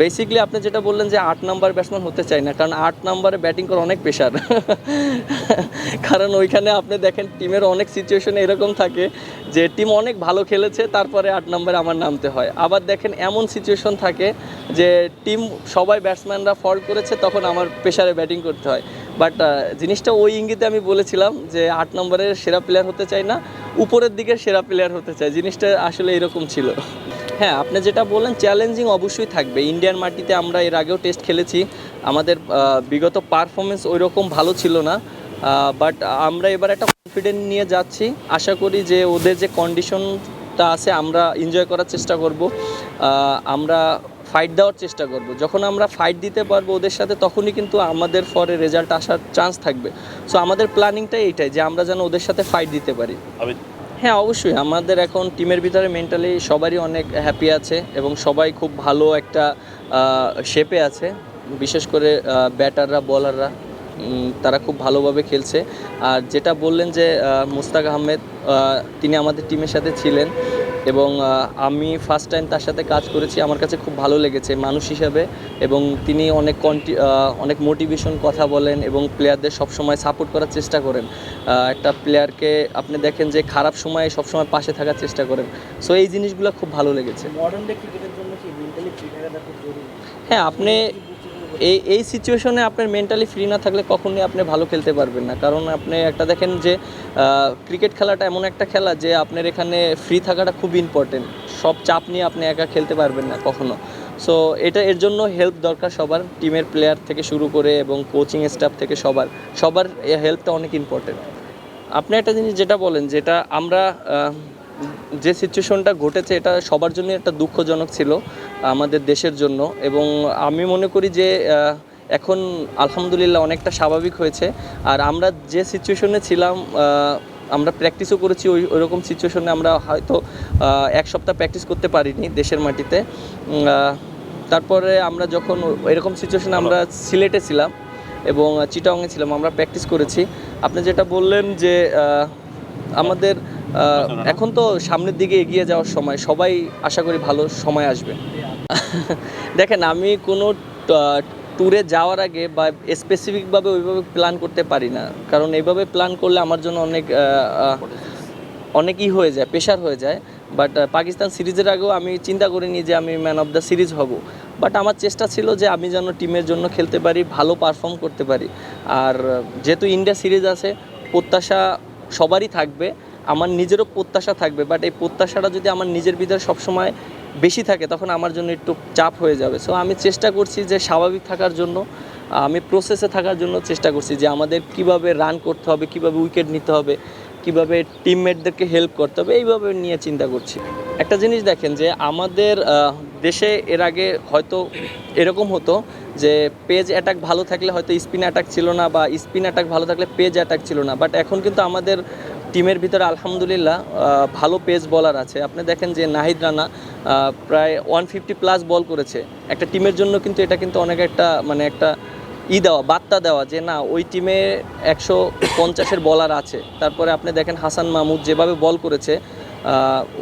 Basically আপনি যেটা বললেন যে আট নাম্বার ব্যাটসম্যান হতে চাই না, কারণ আট নাম্বারে ব্যাটিং করা অনেক প্রেশার কারণ ওইখানে আপনি দেখেন টিমের অনেক সিচুয়েশন এরকম থাকে যে টিম অনেক ভালো খেলেছে, তারপরে আট নম্বরে আমার নামতে হয়। আবার দেখেন, এমন সিচুয়েশন থাকে যে টিম সবাই ব্যাটসম্যানরা ফল্ট করেছে, তখন আমার প্রেশারে ব্যাটিং করতে হয়। বাট জিনিসটা ওই ইঙ্গিতে আমি বলেছিলাম যে আট নম্বরের সেরা প্লেয়ার হতে চাই না, উপরের দিকের সেরা প্লেয়ার হতে চাই জিনিসটা আসলে এরকম ছিল। হ্যাঁ আপনি যেটা বললেন চ্যালেঞ্জিং অবশ্যই থাকবে। ইন্ডিয়ান মাটিতে আমরা এর আগেও টেস্ট খেলেছি। আমাদের বিগত পারফরমেন্স ওই রকম ভালো ছিল না। বাট আমরা এবার একটা কনফিডেন্ট নিয়ে যাচ্ছি। আশা করি যে ওদের যে কন্ডিশনটা আছে, আমরা এনজয় করার চেষ্টা করব। আমরা ফাইট দেওয়ার চেষ্টা করব। যখন আমরা ফাইট দিতে পারব ওদের সাথে, তখনই কিন্তু আমাদের ফরে রেজাল্ট আসার চান্স থাকবে। সো আমাদের প্ল্যানিংটাই এইটাই, যে আমরা যেন ওদের সাথে ফাইট দিতে পারি। হ্যাঁ অবশ্যই। আমাদের এখন টিমের ভিতরে মেন্টালি সবারই অনেক হ্যাপি আছে এবং সবাই খুব ভালো একটা শেপে আছে। বিশেষ করে ব্যাটাররা বলাররা তারা খুব ভালোভাবে খেলছে। আর যেটা বললেন যে মুস্তাক আহমেদ তিনি আমাদের টিমের সাথে ছিলেন। এবং আমি ফার্স্ট টাইম তার সাথে কাজ করেছি আমার কাছে খুব ভালো লেগেছে মানুষ হিসাবে। এবং তিনি অনেক কন্টি অনেক মোটিভেশন কথা বলেন এবং প্লেয়ারদের সবসময় সাপোর্ট করার চেষ্টা করেন। একটা প্লেয়ারকে আপনি দেখেন যে খারাপ সময়ে সবসময় পাশে থাকার চেষ্টা করেন। সো এই জিনিসগুলো খুব ভালো লেগেছে। মডার্ন ক্রিকেটের জন্য কি মেন্টালি ফিট থাকাটা খুব জরুরি? হ্যাঁ আপনি এই এই সিচুয়েশনে আপনার মেন্টালি ফ্রি না থাকলে কখনোই আপনি ভালো খেলতে পারবেন না। কারণ আপনি একটা দেখেন যে ক্রিকেট খেলাটা এমন একটা খেলা যে, আপনার এখানে ফ্রি থাকাটা খুব ইম্পর্টেন্ট সব চাপ নিয়ে আপনি একা খেলতে পারবেন না কখনো। সো এটা এর জন্য হেল্প দরকার সবার টিমের প্লেয়ার থেকে শুরু করে এবং কোচিং স্টাফ থেকে সবার। সবার হেল্পটা অনেক ইম্পর্টেন্ট আপনি একটা জিনিস যেটা বলেন, যেটা আমরা যে সিচুয়েশনটা ঘটেছে, এটা সবার জন্য একটা দুঃখজনক ছিল, আমাদের দেশের জন্য। এবং আমি মনে করি যে এখন আলহামদুলিল্লাহ অনেকটা স্বাভাবিক হয়েছে। আর আমরা যে সিচুয়েশনে ছিলাম আমরা প্র্যাকটিসও করেছি ওই, ওইরকম সিচুয়েশনে আমরা হয়তো এক সপ্তাহ প্র্যাকটিস করতে পারিনি দেশের মাটিতে। তারপরে আমরা যখন এরকম সিচুয়েশনে আমরা সিলেটে ছিলাম এবং চিটাংয়ে ছিলাম, আমরা প্র্যাকটিস করেছি। আপনি যেটা বললেন যে আমাদের এখন তো সামনের দিকে এগিয়ে যাওয়ার সময় সবাই আশা করি ভালো সময় আসবে। দেখেন আমি কোনো ট্যুরে যাওয়ার আগে বা স্পেসিফিকভাবে ওইভাবে প্ল্যান করতে পারি না। কারণ এইভাবে প্ল্যান করলে আমার জন্য অনেক অনেকই হয়ে যায় প্রেশার হয়ে যায়। বাট পাকিস্তান সিরিজের আগেও আমি চিন্তা করিনি যে আমি ম্যান অফ দ্য সিরিজ হব। বাট আমার চেষ্টা ছিল যে আমি যেন টিমের জন্য খেলতে পারি ভালো পারফর্ম করতে পারি। আর যেহেতু ইন্ডিয়া সিরিজ আছে প্রত্যাশা সবারই থাকবে। আমার নিজেরও প্রত্যাশা থাকবে বাট এই প্রত্যাশাটা যদি আমার নিজের ভিতরে সবসময় বেশি থাকে, তখন আমার জন্য একটু চাপ হয়ে যাবে। সো আমি চেষ্টা করছি যে স্বাভাবিক থাকার জন্য আমি প্রসেসে থাকার জন্য চেষ্টা করছি যে আমাদের কীভাবে রান করতে হবে, কীভাবে উইকেট নিতে হবে, কীভাবে টিমমেটদেরকে হেল্প করতে হবে, এইভাবে নিয়ে চিন্তা করছি। একটা জিনিস দেখেন যে আমাদের দেশে এর আগে হয়তো এরকম হতো যে পেজ অ্যাটাক ভালো থাকলে হয়তো স্পিন অ্যাটাক ছিল না বা স্পিন অ্যাটাক ভালো থাকলে পেজ অ্যাটাক ছিল না বাট এখন কিন্তু আমাদের টিমের ভিতরে আলহামদুলিল্লাহ ভালো পেস বলার আছে। আপনি দেখেন যে নাহিদ রানা প্রায় ওয়ান ফিফটি প্লাস বল করেছে। একটা টিমের জন্য কিন্তু এটা কিন্তু অনেক একটা মানে একটা ই দেওয়া, বার্তা দেওয়া যে না, ওই টিমে একশো পঞ্চাশের বলার আছে। তারপরে আপনি দেখেন হাসান মাহমুদ যেভাবে বল করেছে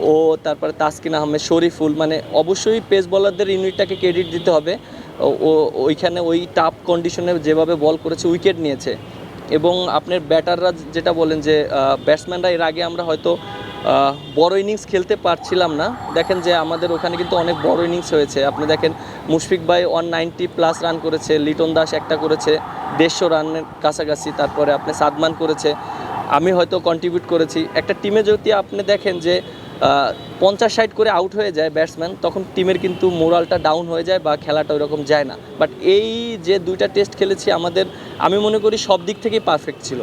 ও তারপরে তাসকিন আহমেদ, শরীফুল মানে অবশ্যই পেস বলারদের ইউনিটটাকে ক্রেডিট দিতে হবে। ও- ওইখানে ওই টাফ কন্ডিশনে যেভাবে বল করেছে উইকেট নিয়েছে। এবং আপনার ব্যাটাররা যেটা বলেন যে ব্যাটসম্যানরা এর আগে আমরা হয়তো বড় ইনিংস খেলতে পারছিলাম না। দেখেন যে আমাদের ওখানে কিন্তু অনেক বড় ইনিংস হয়েছে। আপনি দেখেন মুশফিক ভাই ওয়ান নাইনটি প্লাস রান করেছে, লিটন দাস একটা করেছে, দেড়শো রানের কাছাকাছি, তারপরে আপনি সাদমান করেছে। আমি হয়তো কন্ট্রিবিউট করেছি। একটা টিমে যদি আপনি দেখেন যে পঞ্চাশ সাইড করে আউট হয়ে যায় ব্যাটসম্যান তখন টিমের কিন্তু মোরালটা ডাউন হয়ে যায় বা খেলাটা ওইরকম যায় না। বাট এই যে দুইটা টেস্ট খেলেছি আমাদের, আমি মনে করি সব দিক থেকেই পারফেক্ট ছিল।